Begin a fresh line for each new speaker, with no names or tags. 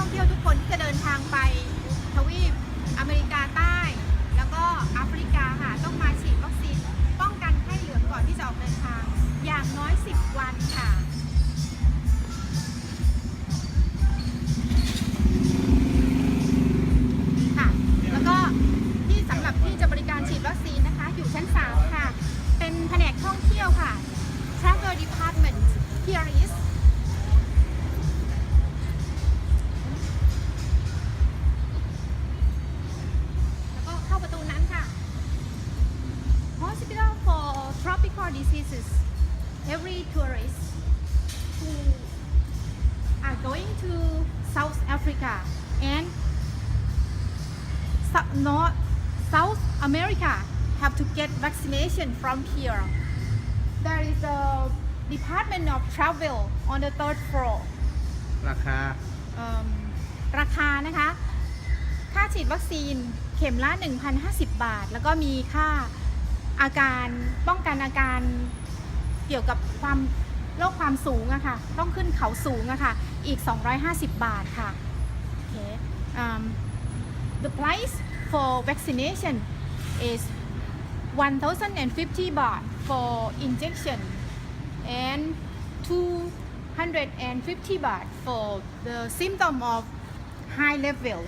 ท่องเที่ยวทุกคนที่จะเดินทางไปทวีปอเมริกาใต้ แล้วก็แอฟริกาค่ะต้องมาฉีดวัคซีนป้องกันไข้เหลืองก่อนที่จะออกเดินทาง อย่างน้อย 10 วันค่ะค่ะ แล้วก็ที่สำหรับที่จะบริการฉีดวัคซีนนะคะ อยู่ชั้น 3 ค่ะ เป็นแผนกท่องเที่ยวค่ะ Travel Department ที่ r e Hospital for Tropical Diseases every tourist who are going to South Africa and Sou- North South America have to get vaccination from here. There is a Department of Travel on the third floor.
ราคา
เอิ่มราคานะคะ ค่าฉีดวัคซีนเข็มละ 1,050 บาท แล้วก็มีค่า อาการป้องกันอาการเกี่ยวกับความโรคความสูงอะค่ะ ต้องขึ้นเขาสูงอะค่ะ อีก 250 บาทค่ะโอเค um, the price for vaccination is 1,050 baht for injection and 250 baht for the symptom of high level